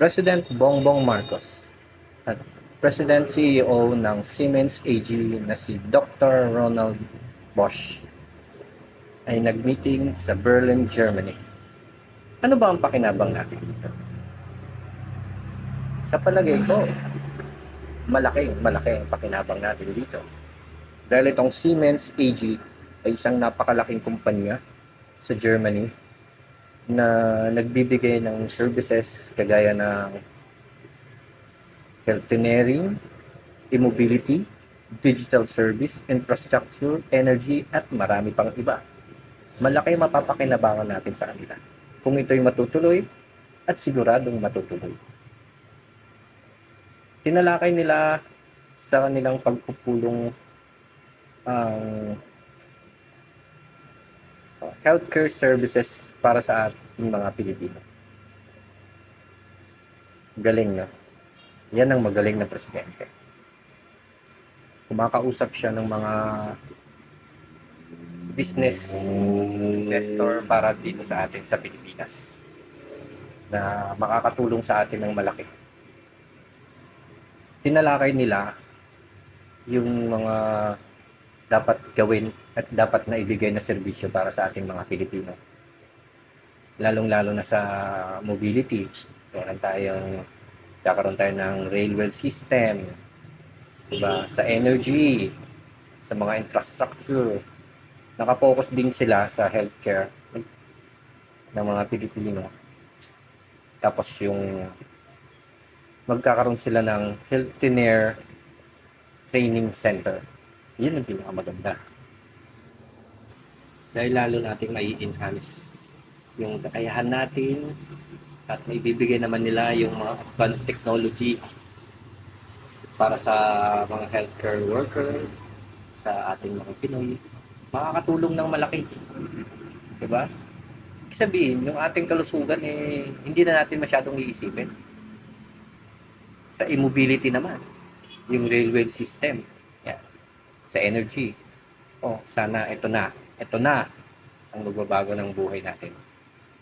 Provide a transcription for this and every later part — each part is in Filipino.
President Bongbong Marcos at President CEO ng Siemens AG na si Dr. Ronald Bosch ay nag-meeting sa Berlin, Germany. Ano ba ang pakinabang natin dito? Sa palagay ko, malaki, malaki ang pakinabang natin dito. Dahil itong Siemens AG ay isang napakalaking kumpanya sa Germany na nagbibigay ng services kagaya ng health engineering, e-mobility, digital service, infrastructure, energy, at marami pang iba. Malaki mapapakinabangan natin sa kanila kung ito'y matutuloy at siguradong matutuloy. Tinalakay nila sa kanilang pagpupulong ang uh, healthcare services para sa ating mga Pilipino. Galing na. Yan ang magaling na presidente. Kumakausap siya ng mga business investor para dito sa atin sa Pilipinas na makakatulong sa atin ng malaki. Tinalakay nila yung mga dapat gawin at dapat na ibigay na serbisyo para sa ating mga Pilipino. Lalong-lalo na sa mobility. Meron tayong kakaroon tayo ng railway system, diba? sa energy, sa mga infrastructure. Nakapokus din sila sa healthcare ng mga Pilipino. Tapos yung magkakaroon sila ng healthcare training center. Yun ang pinakamaganda. Dahil lalo nating may enhance yung kakayahan natin at may bibigay naman nila yung mga advanced technology para sa mga healthcare worker, sa ating mga Pinoy, makakatulong ng malaki. Diba? Ibig sabihin, yung ating kalusugan, eh, hindi na natin masyadong iisipin. Sa immobility naman, yung railway system, yan. Sa energy, oh, sana ito na, ito na ang magbabago ng buhay natin.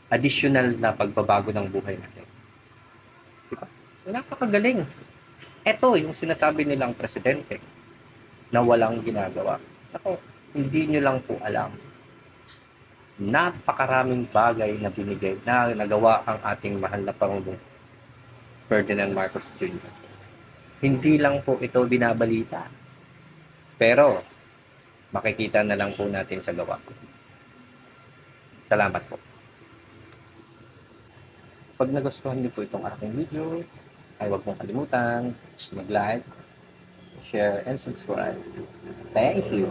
Additional na pagbabago ng buhay natin. Diba? Napakagaling. Ito yung sinasabi nilang presidente na walang ginagawa. Ako, hindi nyo lang po alam. Napakaraming bagay na binigay na nagawa ang ating mahal na Pangulong Ferdinand Marcos Jr. Hindi lang po ito binabalita. Pero, makikita na lang po natin sa gawa. Salamat po. Pag nagustuhan niyo po itong aking video, ay huwag mong kalimutan mag-like, share, and subscribe. Thank you!